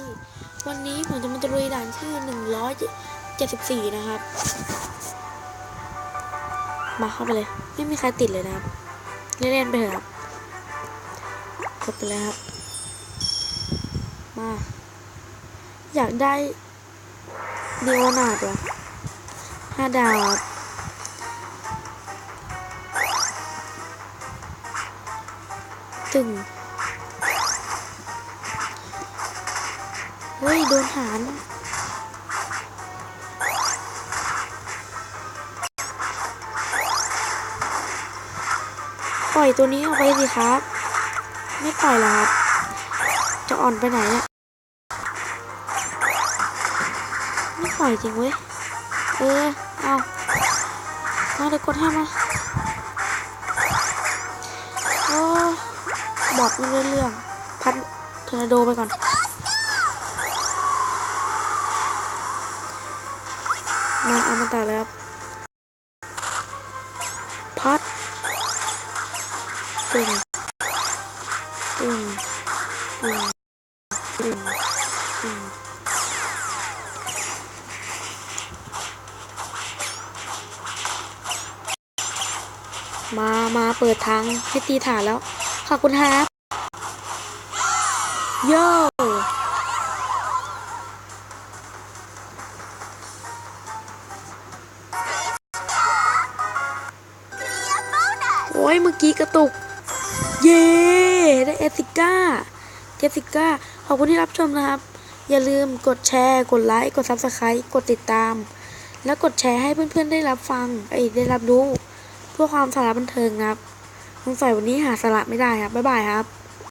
ที่วันนี้ผมจะมาตะลุยด่านที่หนึ่งร้อยเจ็ดสิบสี่นะครับ มาเข้าไปเลย ไม่มีใครติดเลยนะครับ เล่นๆไปเถอะครับกดไปเลยครับ มา อยากได้ดีโอนาดวะห้าดาวครับตึง เฮ้ย โดนหารปล่อยตัวนี้ออกไปสิครับ ไม่ปล่อยหรอครับ จะอ่อนไปไหนอะไม่ปล่อยจริงเว้ย เออ เอามาเดี๋ยวกดให้มาโอ้บอดไม่ได้เรื่อง พันเทอร์นาโดไปก่อน มาเอามาตัดแล้วพัดตึงตึงตึงตึงตึงมา มาเปิดทางให้ตีฐานแล้ว ขอบคุณครับโย่ อ้ยเมื่อกี้กระตุก เย้ได้เอติก้าเจสิก้าขอบคุณที่รับชมนะครับ อย่าลืมกดแชร์ กดไลค์ กดซับสไครต์กดติดตาม และกดแชร์ให้เพื่อนๆได้รับฟังไอ้ได้รับรู้ เพื่อความสาระบันเทิงนะครับสงสัยวันนี้หาสาระไม่ได้ครับบ๊ายบายครับ